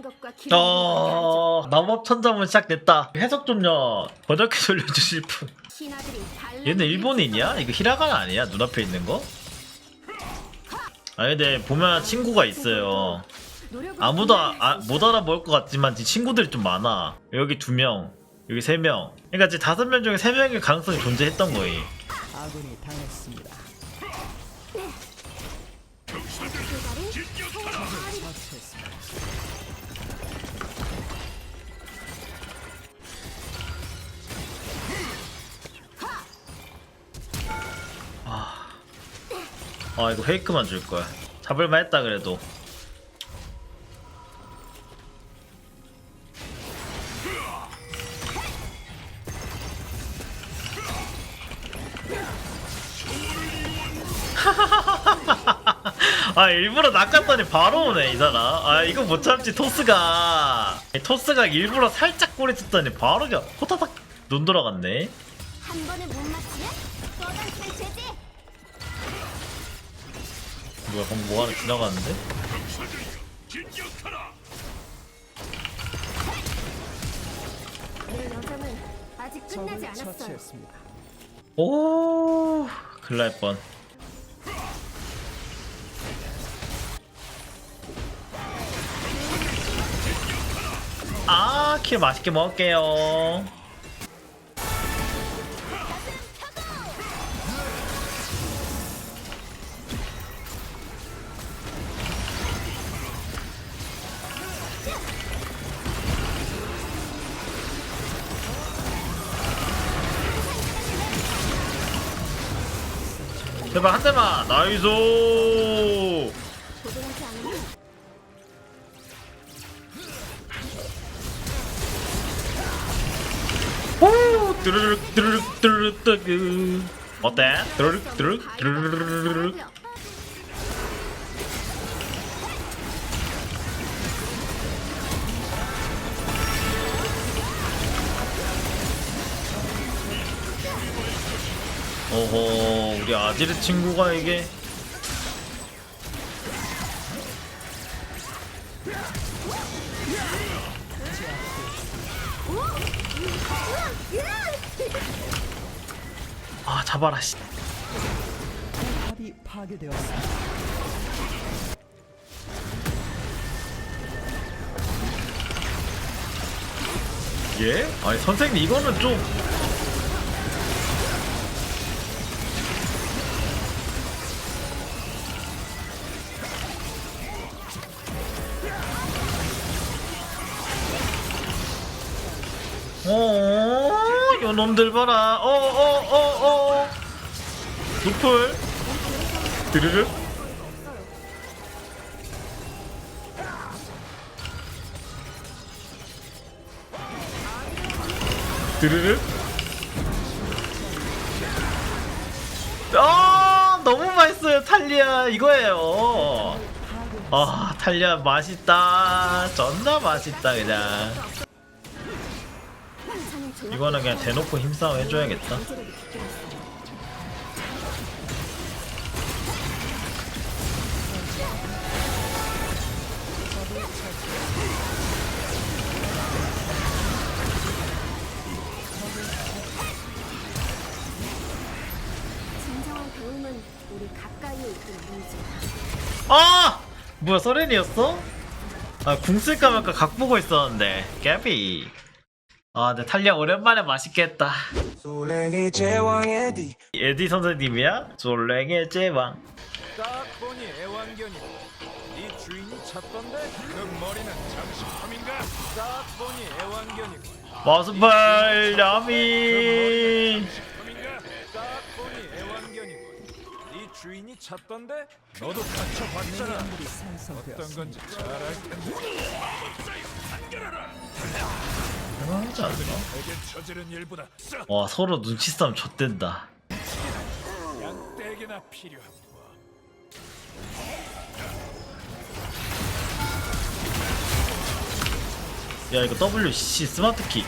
것과 기록이 어 마법 천자문 시작됐다 해석 좀요 번역해 돌려주실 분 신하들이 얘는 일본인이야? 이거 히라가나 아니야? 눈앞에 있는 거? 아 근데 보면 친구가 있어요 아무도 아, 할수 못 알아볼 것 같지만 지 친구들이 좀 많아 여기 두 명 여기 세 명 그러니까 지금 다섯 명 중에 세 명일 가능성이 존재했던 거예요 아군이 당했습니다. 아 이거 페이크만 줄 거야. 잡을만 했다 그래도. 아 일부러 낚았더니 바로 오네 이 사람. 아 이거 못 참지 토스가. 토스가 일부러 살짝 꼬리 쳤더니 바로 그냥 호타닥 눈 돌아갔네. 한 번에 못 뭐야 방금 뭐 하나 지나가는데? 내 여정은 아직 끝나지 적을 않았어요. 처치했습니다. 오, 큰일 날 뻔. 아, 킬 맛있게 먹을게요. 제발 한 대만. 나이스 오 드르륵 드르륵 드르륵 뜨그. 어때? 드르륵 드르륵 드르륵. 오호 우리 아지르 친구가 이게 아 잡아라 씨. 예? 아니 선생님 이거는 좀 요 놈들 봐라. 어, 어, 어, 어. 노플. 드르륵. 드르륵. 아, 너무 맛있어요, 탈리아. 이거예요. 아, 탈리아 맛있다. 존나 맛있다, 그냥. 이거는 그냥 대놓고 힘싸움 해줘야겠다. 아! 뭐야, 서렌이었어? 아, 궁 쓸까 말까 각 보고 있었는데. 깨비. 아, 근데 탈리아 오랜만에 맛있게 했다. 소랭이 제왕의 디 에디 선생님이야? 솔랭의 제왕. 딱 보니 애완견이 네 주인이 찾던데 그 머리는 장식품인가? 딱 보니 애완견이고 마스팔 그 야미. 딱 보니 애완견이고 네 주인이 찾던데 너도 갇혀봤잖아 미네랄물이 어떤. 건지 잘 알 텐데 하지 않나? 내게 저지른 일보다 썩 와, 서로 눈치 싸움 좆된다. 양떼에게나 필요한 야, 이거 WC 스마트 키.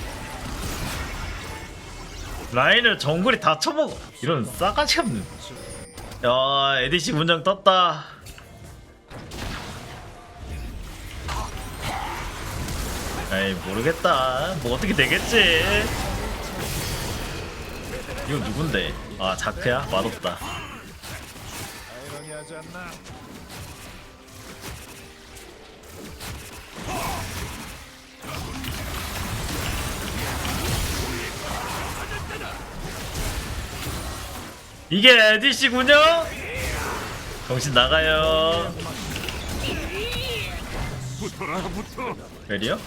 라인을 정글이 다 쳐먹어. 이런 싸가지 없는. 야, 에디씨 문장 떴다. 에이 모르겠다 뭐 어떻게 되겠지 이거 누군데 아 자크야 맛없다? 이게 에디씨군요 정신 나가요. 베리요?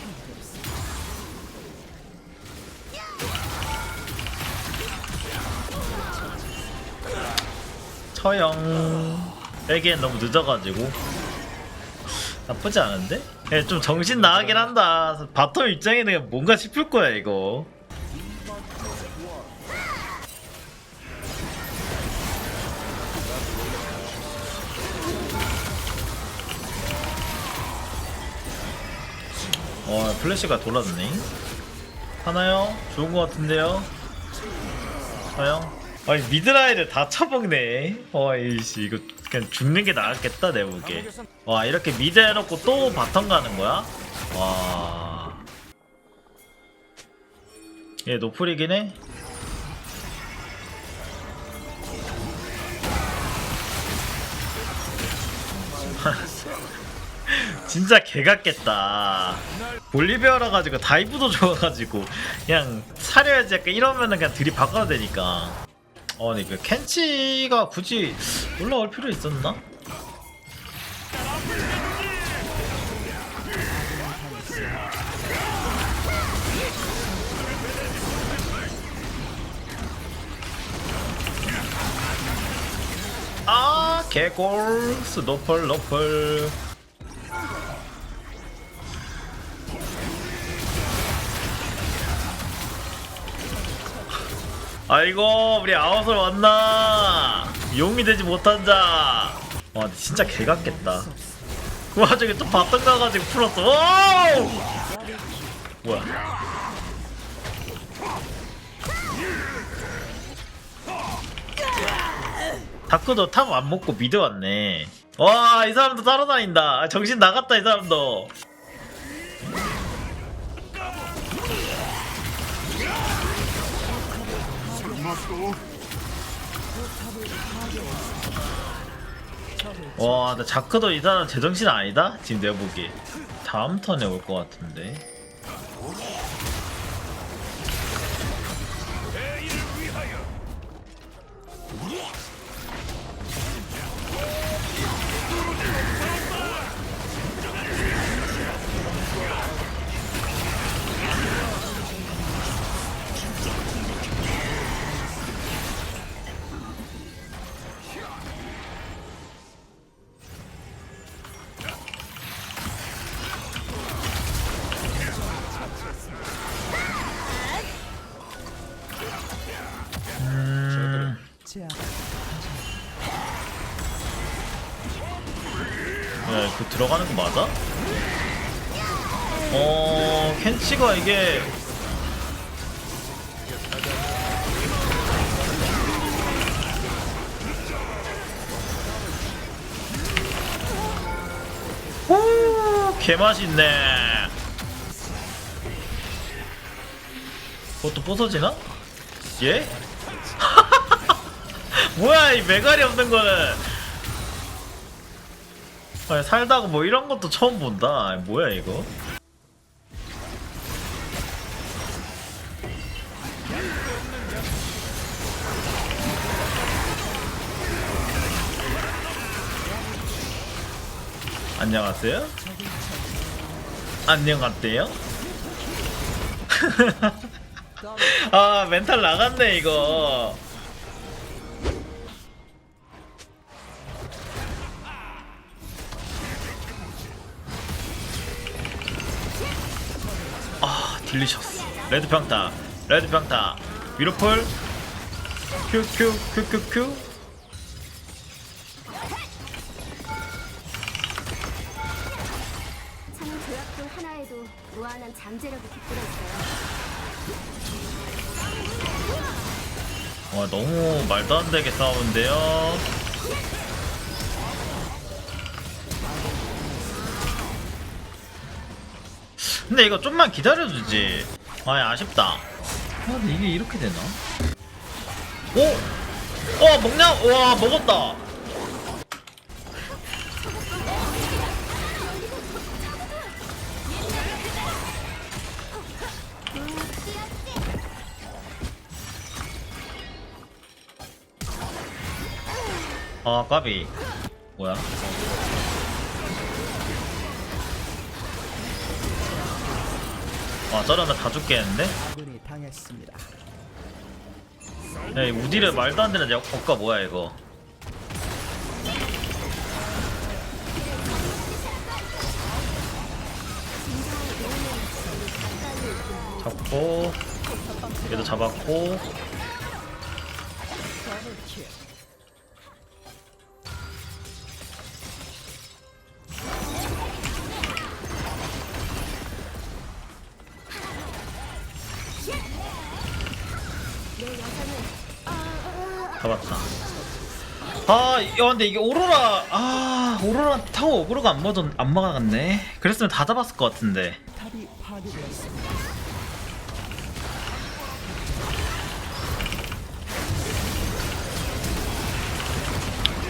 처형 빼기엔 너무 늦어가지고 나쁘지 않은데? 예, 좀 정신 나가긴 한다 바텀 입장에는 뭔가 싶을 거야 이거 어 플래시가 돌았네 하나요? 좋은 것 같은데요? 하영? 아니 미드라인을 다 쳐먹네 어이씨 이거 그냥 죽는 게 나았겠다 내 보기에 와 이렇게 미드 해놓고 또 바텀 가는 거야? 와... 얘 노플이긴 해? 진짜 개 같겠다. 볼리베어라 가지고 다이브도 좋아가지고 그냥 차려야지 약간 이러면은 그냥 들이 바꿔야 되니까. 어, 근데 그 켄치가 굳이 올라올 필요 있었나? 아, 개골, 스노펄, 노펄. 아이고 우리 아웃을 왔나? 용이 되지 못한 자와 진짜 개 같겠다. 그 와중에 또 바텀 가가지고 풀었어. 오! 뭐야? 다크도 탑 안 먹고 미드 왔네. 와 이 사람도 따라다닌다. 아, 정신 나갔다 이 사람도 와, 나 자크도 이 사람 제정신 아니다? 지금 내가 보기에. 다음 턴에 올 것 같은데. 들어가는 거 맞아? 어, 켄치가 이게. 오, 개맛있네. 그것도 부서지나? 예? 뭐야, 이 메갈이 없는 거는. 아니, 살다가 뭐 이런 것도 처음 본다. 아니, 뭐야 이거? 안녕하세요. 안녕하세요. 아 멘탈 나갔네 이거. 아 딜리셔스 레드 평타 레드 평타. 위로풀 큐큐 큐큐큐. 참 조약돌 하나에도 무한한 잠재력이 깃들어 있어요. 와 너무 말도 안 되게 싸우는데요 근데 이거 좀만 기다려주지 아 아쉽다 아 근데 이게 이렇게 되나? 오! 어 먹냐? 와 먹었다 아 까비 뭐야? 와 저러면 다 죽겠는데? 아군이 당했습니다. 야, 이 우디를 말도 안 되는 역가 뭐야 이거? 잡고 얘도 잡았고 잡았다. 아, 야, 근데 이게 오로라, 아, 오로라 타워 오로가 안 맞았, 안 막아갔네. 그랬으면 다 잡았을 것 같은데.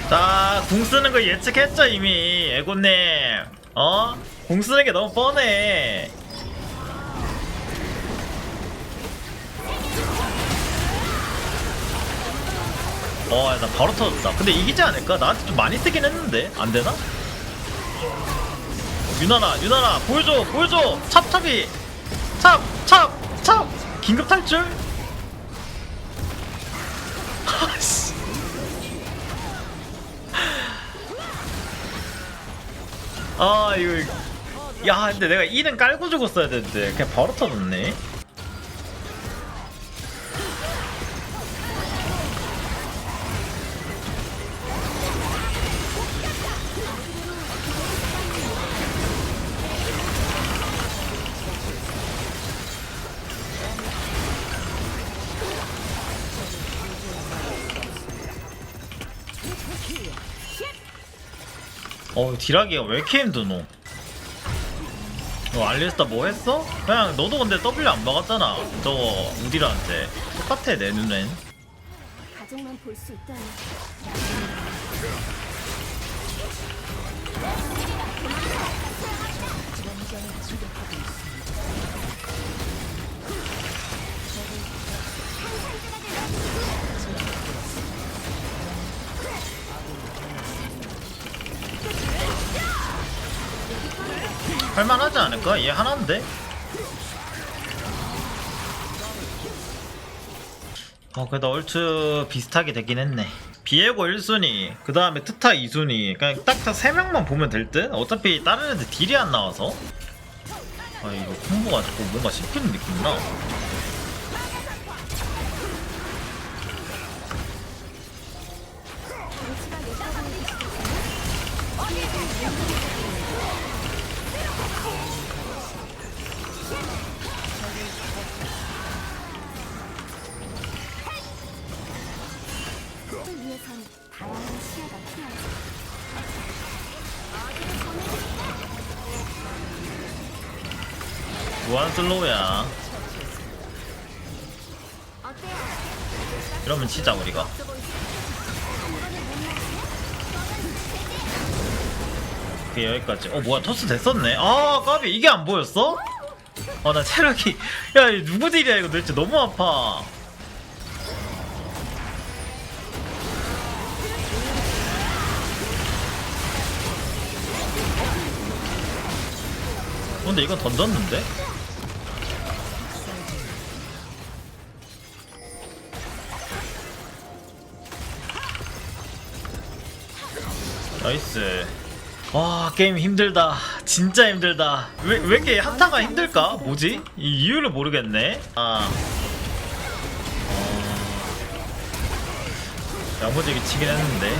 자, 궁 쓰는 거 예측했죠, 이미. 에고님. 어? 궁 쓰는 게 너무 뻔해. 어, 야, 나 바로 터졌다. 근데 이기지 않을까? 나한테 좀 많이 쓰긴 했는데. 안 되나? 유나나, 유나나, 보여줘, 보여줘! 찹찹이! 찹, 찹, 찹! 긴급 탈출? 아씨. 아 이거 야 근데 내가 1은 깔고 죽었어야 되는데 그냥 바로 터졌네 어 딜하기가 왜 이렇게 힘드노 너 알리스타 뭐 했어? 그냥 너도 근데 W 안 막았잖아 저거 우디라한테 똑같아 내 눈엔 가족만 볼 수 있다니. 할만하지 않을까? 얘 하나인데? 어 그래도 얼추 비슷하게 되긴 했네 비에고 1순위 그 다음에 트타 2순위 그냥 딱 3명만 보면 될 듯? 어차피 다른 애들 딜이 안 나와서 아 이거 콤보가 자꾸 뭔가 씹히는 느낌 나 무한 슬로우야? 이러면 치자 우리가 오케이 여기까지 어 뭐야 토스 됐었네 아 까비 이게 안 보였어? 아나 체력이 야 이거 누구 딜이야 이거 도대체 너무 아파 어, 근데 이건 던졌는데? 나이스. 와 게임 힘들다. 진짜 힘들다. 왜, 왜 이렇게 한타가 힘들까? 뭐지? 이 이유를 모르겠네. 아. 어... 야무지게 치긴 했는데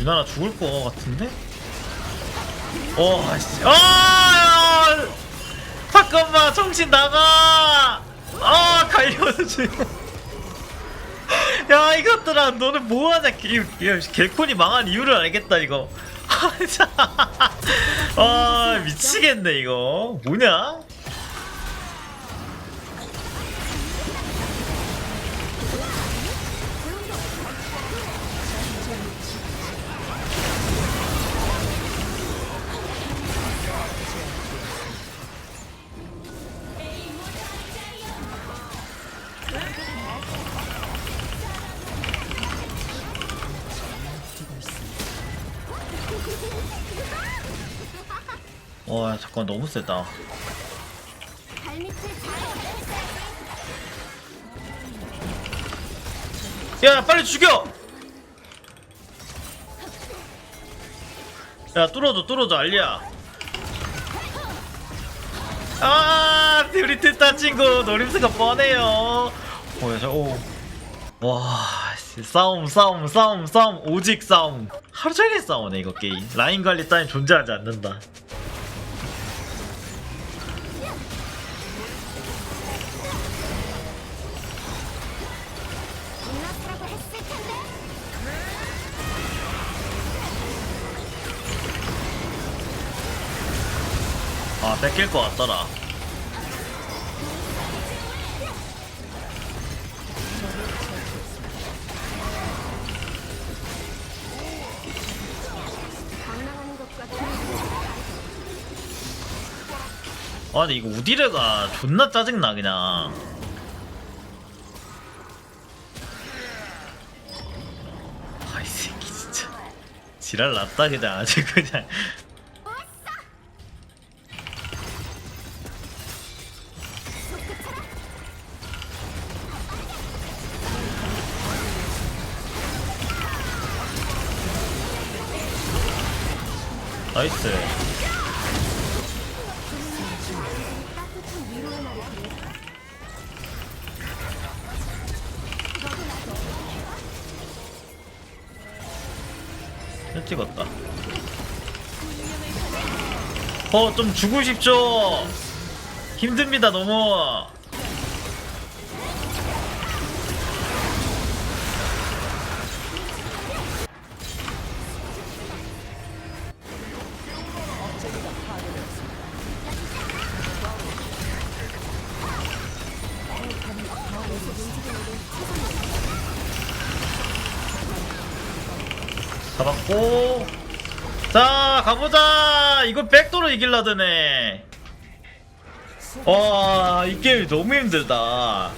유나나 죽을 것 같은데? 와, 씨. 아! 잠깐만, 정신 나가! 아, 갈려지. 야, 이것들아, 너는 뭐하냐, 개콘이 망한 이유를 알겠다, 이거. 아. 아, 미치겠네, 이거. 뭐냐? 와, 잠깐, 너무 세다. 야, 빨리 죽여! 야, 뚫어줘, 뚫어줘, 알리야. 아, 우리 뜻다 친구, 노림수가 뻔해요. 오, 야, 저, 오. 와, 씨, 싸움, 싸움, 싸움, 싸움, 오직 싸움. 하루 종일 싸우네, 이거 게임. 라인 관리 따윈 존재하지 않는다. 뺏길 것 같더라. 비교해. 아니 이거 우디레가 존나 짜증나 그냥 아이 새끼 진짜 지랄 났다 그냥 아주 그냥 나이스? 잘 찍었다. 어좀 주고 싶죠? 힘듭니다 너무 잡았고. 자 가보자. 이거 백도로 이길라 드네. 와이 게임 너무 힘들다